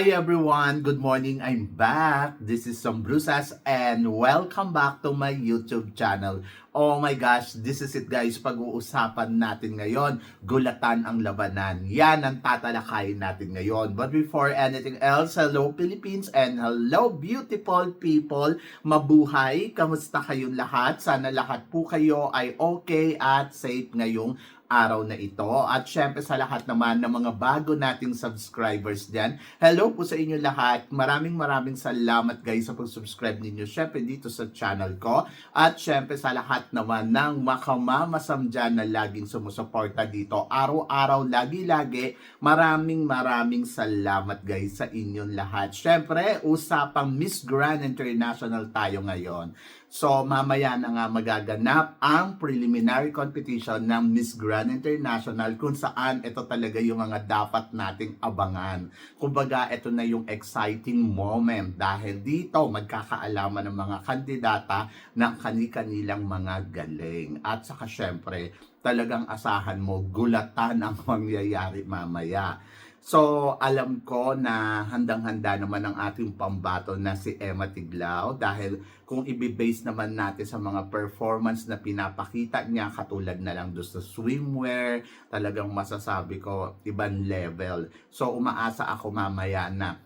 Hi everyone! Good morning! I'm back! This is Some Brusas and welcome back to my YouTube channel. Oh my gosh, this is it guys. Pag-uusapan natin ngayon, gulatan ang labanan. Yan ang tatalakayin natin ngayon. But before anything else, hello Philippines and hello beautiful people. Mabuhay! Kamusta kayong lahat? Sana lahat po kayo ay okay at safe ngayong araw na ito. At syempre sa lahat naman ng mga bago nating subscribers dyan, hello po sa inyo lahat. Maraming maraming salamat guys sa pag-subscribe ninyo syempre dito sa channel ko. At syempre sa lahat naman ng makamamasam dyan na laging sumusuporta dito. Araw-araw, lagi-lagi, maraming maraming salamat guys sa inyong lahat. Syempre, usapang Miss Grand International tayo ngayon. So, mamaya na nga magaganap ang preliminary competition ng Miss Grand International kung saan ito talaga yung mga dapat nating abangan. Kumbaga, ito na yung exciting moment dahil dito magkakaalaman ng mga kandidata ng kani-kanilang mga galing. At saka syempre, talagang asahan mo, gulatan ang mangyayari mamaya. So, alam ko na handang-handa naman ang ating pambato na si Emma Tiglao dahil kung i-base naman natin sa mga performance na pinapakita niya katulad na lang doon sa swimwear, talagang masasabi ko ibang level. So, umaasa ako mamaya na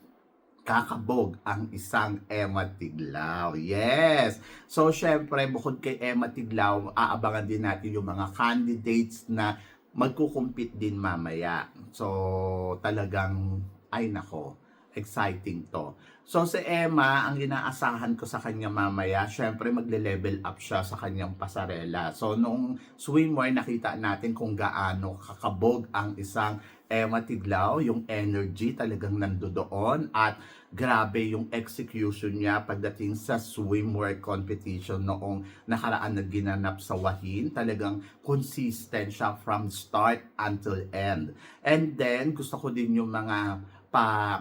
kakabog ang isang Emma Tiglao. Yes! So, syempre, bukod kay Emma Tiglao, aabangan din natin yung mga candidates na magkukumpit din mamaya. So, talagang, ay nako, exciting to. So, si Emma, ang inaasahan ko sa kanya mamaya, syempre magle-level up siya sa kanyang pasarela. So, nung swimwear, nakita natin kung gaano kakabog ang isang Emma Tiglao, yung energy talagang nandoon at grabe yung execution niya pagdating sa swimwear competition noong nakaraan na ginanap sa Wahin. Talagang consistent siya from start until end. And then, gusto ko din yung mga pa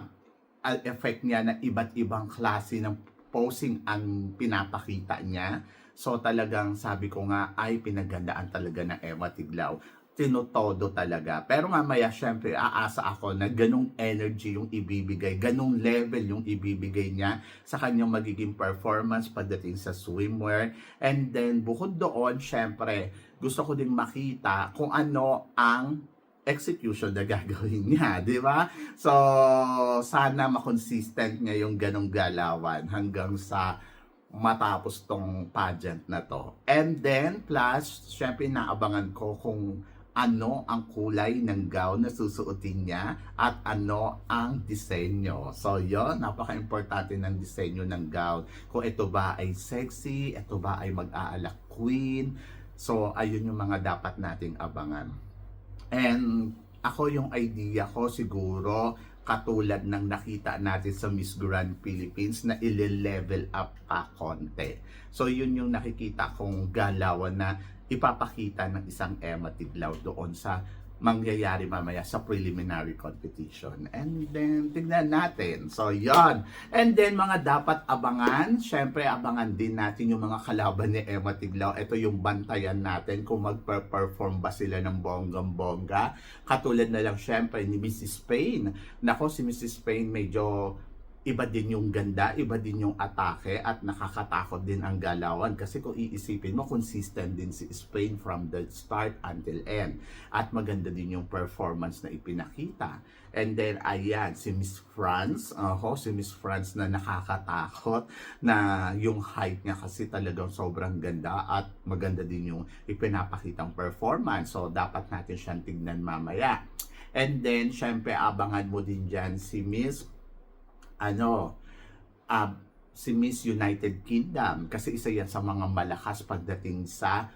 effect niya na iba't ibang klase ng posing ang pinapakita niya. So talagang sabi ko nga ay pinagandaan talaga ng Emma Tiglao. Tinotodo talaga. Pero mamaya syempre aasa ako na ganong energy yung ibibigay, ganong level yung ibibigay niya sa kanyang magiging performance pagdating sa swimwear. And then bukod doon, syempre gusto ko din makita kung ano ang execution na gagawin niya, di ba? So, sana makonsistent niya yung ganong galawan hanggang sa matapos tong pageant na to. And then, plus, syempre naabangan ko kung ano ang kulay ng gown na susuotin niya at ano ang disenyo. So, yon napaka-importante ng disenyo ng gown. Kung ito ba ay sexy, ito ba ay mag-aalak queen. So, ayun yung mga dapat nating abangan. And ako yung idea ko siguro katulad ng nakita natin sa Miss Grand Philippines na ile-level up pa konti. So yun yung nakikita kong galawan na ipapakita ng isang Emma Tiglao doon sa mangyayari mamaya sa preliminary competition. And then, tignan natin. So, yon And then, mga dapat abangan. Siyempre, abangan din natin yung mga kalaban ni Emma Tiglao. Ito yung bantayan natin kung magper-perform ba sila ng bonggang-bongga. Katulad na lang, siyempre, ni Mrs. Spain. Nako, si Mrs. Spain medyo iba din yung ganda, iba din yung atake at nakakatakot din ang galawan. Kasi kung iisipin mo consistent din si Spain from the start until end. At maganda din yung performance na ipinakita. And then ayan si Miss France uh, si Miss France na nakakatakot na yung height niya kasi talagang sobrang ganda at maganda din yung ipinapakitang performance. So dapat natin siyang tignan mamaya. And then syempre abangan mo din dyan si Miss ano, uh, si Miss United Kingdom kasi isa yan sa mga malakas pagdating sa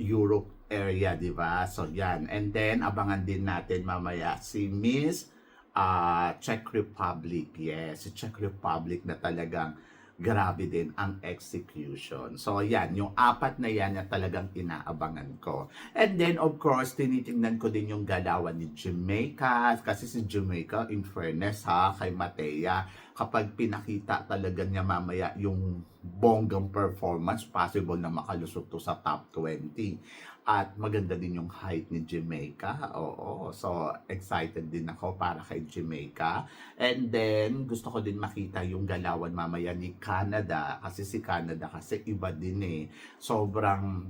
Europe area, di ba? So yan. And then abangan din natin mamaya si Miss uh, Czech Republic. Yes, si Czech Republic na talagang grabe din ang execution. So, yan, yung apat na yan na talagang inaabangan ko. And then, of course, tinitingnan ko din yung galawan ni Jamaica. Kasi si Jamaica, in fairness ha, kay Matea, kapag pinakita talaga niya mamaya yung bonggang performance, possible na makalusot to sa top 20. At maganda din yung height ni Jamaica. Oo, so excited din ako para kay Jamaica. And then, gusto ko din makita yung galawan mamaya ni Canada. Kasi si Canada kasi iba din eh. Sobrang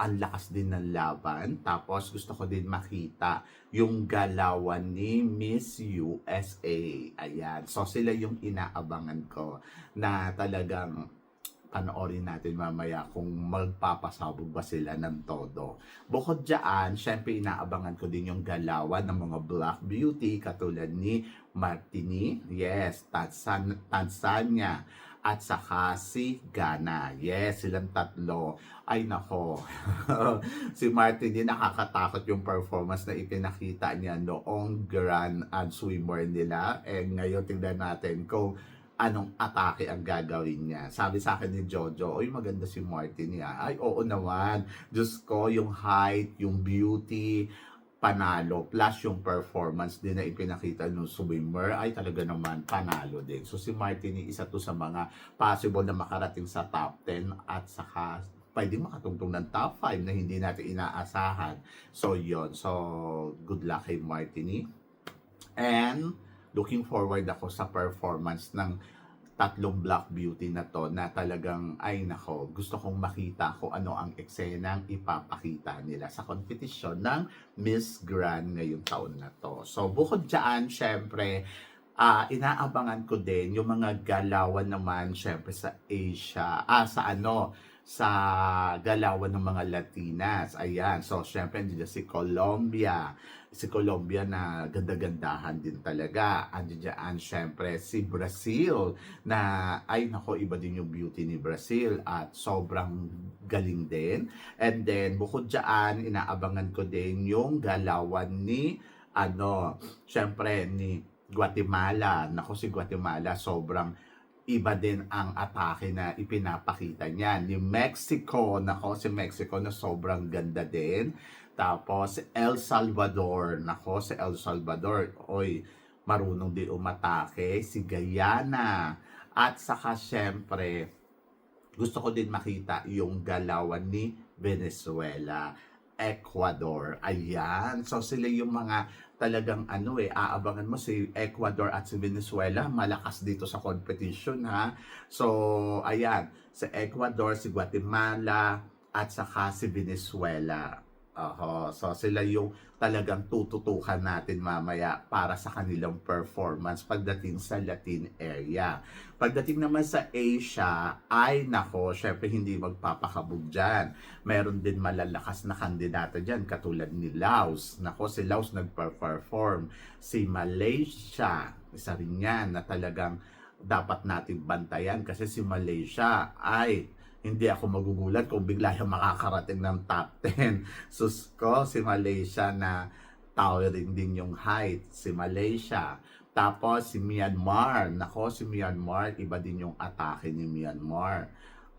ang lakas din ng laban. Tapos gusto ko din makita yung galawan ni Miss USA. Ayan. So sila yung inaabangan ko na talagang panoorin natin mamaya kung magpapasabog ba sila ng todo. Bukod dyan, syempre inaabangan ko din yung galawan ng mga Black Beauty katulad ni Martini, yes, Tanzania, at saka si Ghana. Yes, silang tatlo. Ay nako, si Martin din nakakatakot yung performance na ipinakita niya noong Grand and Swimmer nila. And ngayon tingnan natin kung anong atake ang gagawin niya. Sabi sa akin ni Jojo, oy maganda si Martin niya. Ay oo naman. Diyos ko, yung height, yung beauty, panalo. Plus yung performance din na ipinakita ng swimmer ay talaga naman panalo din. So si Martin isa to sa mga possible na makarating sa top 10 at saka pwede makatungtong ng top 5 na hindi natin inaasahan. So yon So good luck kay Martini. And looking forward ako sa performance ng tatlong Black Beauty na to na talagang ay nako gusto kong makita ko ano ang eksenang ipapakita nila sa kompetisyon ng Miss Grand ngayong taon na to. So bukod dyan, syempre, ah inaabangan ko din yung mga galawan naman syempre sa Asia, ah sa ano, sa galawan ng mga Latinas. Ayan. So, syempre, nandiyan si Colombia. Si Colombia na ganda-gandahan din talaga. Andiyan, syempre, si Brazil na, ay nako, iba din yung beauty ni Brazil at sobrang galing din. And then, bukod dyan, inaabangan ko din yung galawan ni, ano, syempre, ni Guatemala. Nako, si Guatemala, sobrang iba din ang atake na ipinapakita niya. Ni Mexico, nako si Mexico na sobrang ganda din. Tapos El Salvador, nako si El Salvador, oy, marunong din umatake. Si Guyana. At saka syempre, gusto ko din makita yung galawan ni Venezuela. Ecuador. Ayan. So sila yung mga talagang ano eh, aabangan mo si Ecuador at si Venezuela, malakas dito sa competition ha. So, ayan, si Ecuador, si Guatemala, at saka si Venezuela. Oho, so sila yung talagang tututukan natin mamaya para sa kanilang performance pagdating sa Latin area. Pagdating naman sa Asia, ay nako, syempre hindi magpapakabog dyan. Meron din malalakas na kandidata dyan, katulad ni Laos. Nako, si Laos nagpa-perform. Si Malaysia, isa rin yan na talagang dapat natin bantayan kasi si Malaysia ay hindi ako magugulat kung bigla yung makakarating ng top 10. Sus ko, si Malaysia na towering din yung height. Si Malaysia. Tapos si Myanmar. Nako, si Myanmar, iba din yung atake ni Myanmar.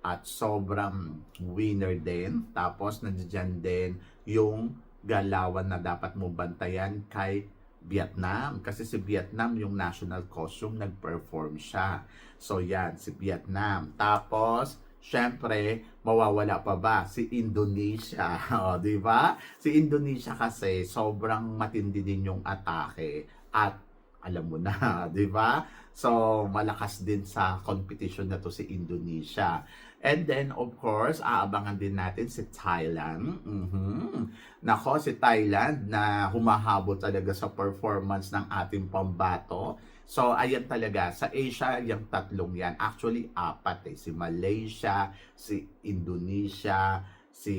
At sobrang winner din. Tapos nandiyan din yung galawan na dapat mo bantayan kay Vietnam. Kasi si Vietnam, yung national costume, nag-perform siya. So yan, si Vietnam. Tapos, syempre, mawawala pa ba? Si Indonesia. O, di ba? Si Indonesia kasi, sobrang matindi din yung atake. At, alam mo na, di ba? So, malakas din sa competition na to si Indonesia. And then, of course, aabangan din natin si Thailand. Mhm. Nako, si Thailand na humahabol talaga sa performance ng ating pambato. So, ayan talaga. Sa Asia, yung tatlong yan. Actually, apat eh. Si Malaysia, si Indonesia, si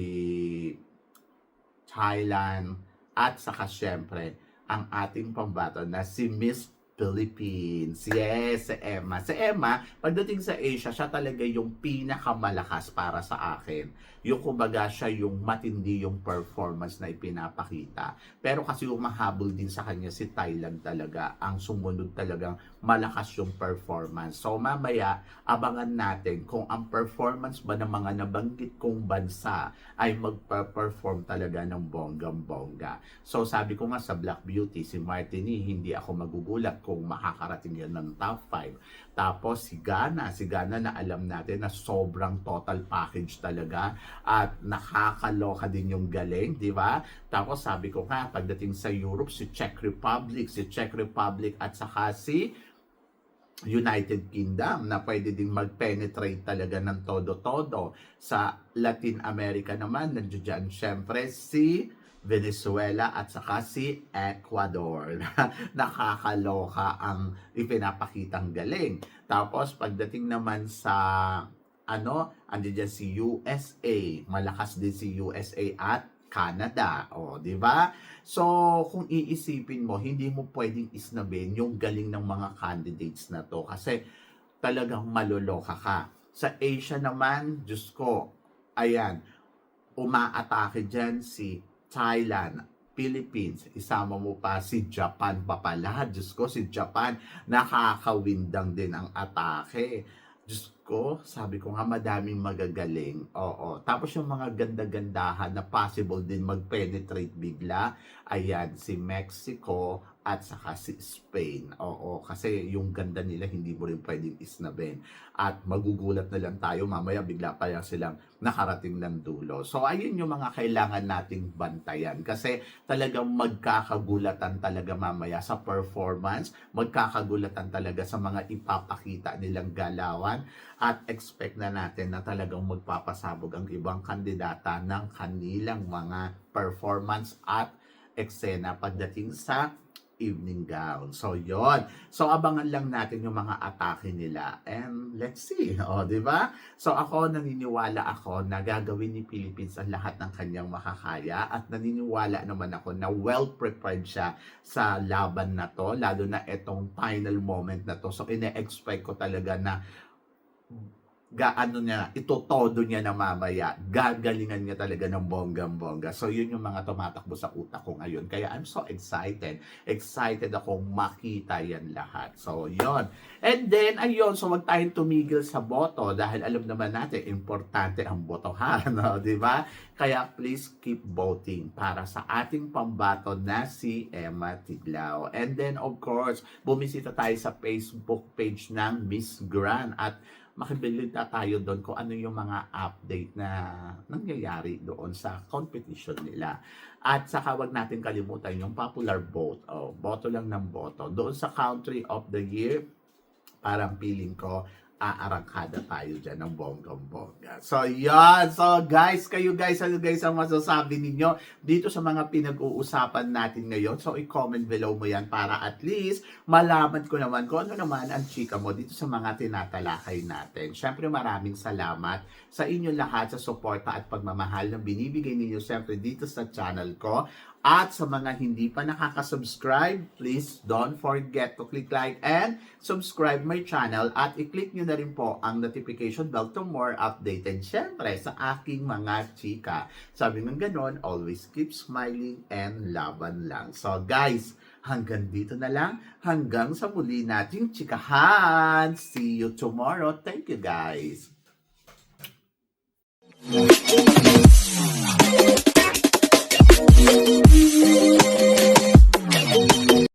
Thailand, at saka syempre, ang ating pambato na si Miss Philippines. Yes, si Emma. Si Emma, pagdating sa Asia, siya talaga yung pinakamalakas para sa akin. Yung kumbaga siya yung matindi yung performance na ipinapakita. Pero kasi umahabol din sa kanya si Thailand talaga. Ang sumunod talagang malakas yung performance. So mamaya, abangan natin kung ang performance ba ng mga nabanggit kong bansa ay magpa-perform talaga ng bonggang-bongga. So sabi ko nga sa Black Beauty, si Martini, hindi ako magugulat kung kung makakarating yan ng top 5. Tapos si Ghana, si Ghana na alam natin na sobrang total package talaga at nakakaloka din yung galing, di ba? Tapos sabi ko nga, pagdating sa Europe, si Czech Republic, si Czech Republic at saka si United Kingdom na pwede din mag-penetrate talaga ng todo-todo. Sa Latin America naman, nandiyan syempre si Venezuela at saka si Ecuador. Nakakaloka ang ipinapakitang galing. Tapos pagdating naman sa ano, andiyan dyan si USA. Malakas din si USA at Canada. O, di ba? So, kung iisipin mo, hindi mo pwedeng isnabin yung galing ng mga candidates na to kasi talagang maloloka ka. Sa Asia naman, Diyos ko, ayan, umaatake dyan si Thailand, Philippines, isama mo pa si Japan pa pala. Diyos ko, si Japan, nakakawindang din ang atake. Diyos ko, sabi ko nga madaming magagaling. Oo. Tapos yung mga ganda-gandahan na possible din mag-penetrate bigla, ayan, si Mexico at saka si Spain. Oo, kasi yung ganda nila hindi mo rin pwedeng isnabin. At magugulat na lang tayo, mamaya bigla pa lang silang nakarating ng dulo. So, ayun yung mga kailangan nating bantayan. Kasi talagang magkakagulatan talaga mamaya sa performance, magkakagulatan talaga sa mga ipapakita nilang galawan, at expect na natin na talagang magpapasabog ang ibang kandidata ng kanilang mga performance at eksena pagdating sa evening gown. So, yon. So, abangan lang natin yung mga atake nila. And let's see. O, di ba? So, ako naniniwala ako na gagawin ni Philippines ang lahat ng kanyang makakaya at naniniwala naman ako na well-prepared siya sa laban na to, lalo na itong final moment na to. So, ine-expect ko talaga na gaano niya, ito todo niya na mamaya, gagalingan niya talaga ng bonggang-bongga. So, yun yung mga tumatakbo sa utak ko ngayon. Kaya I'm so excited. Excited akong makita yan lahat. So, yun. And then, ayun, so wag tayong tumigil sa boto dahil alam naman natin, importante ang botohan, no? di ba? Kaya please keep voting para sa ating pambato na si Emma Tiglao. And then, of course, bumisita tayo sa Facebook page ng Miss Gran at makibalita tayo doon kung ano yung mga update na nangyayari doon sa competition nila. At saka wag natin kalimutan yung popular vote. Oh, boto lang ng boto. Doon sa country of the year, parang feeling ko, aarangkada tayo dyan ng bonggang-bongga. So, yan. So, guys, kayo guys, ano guys ang masasabi ninyo dito sa mga pinag-uusapan natin ngayon? So, i-comment below mo yan para at least malaman ko naman kung ano naman ang chika mo dito sa mga tinatalakay natin. Siyempre, maraming salamat sa inyo lahat sa suporta at pagmamahal na binibigay ninyo siyempre dito sa channel ko. At sa mga hindi pa nakaka-subscribe, please don't forget to click like and subscribe my channel at i-click nyo na rin po ang notification bell to more updated syempre sa aking mga chika. Sabi ng ganon, always keep smiling and laban lang. So guys, hanggang dito na lang. Hanggang sa muli nating chikahan. See you tomorrow. Thank you guys.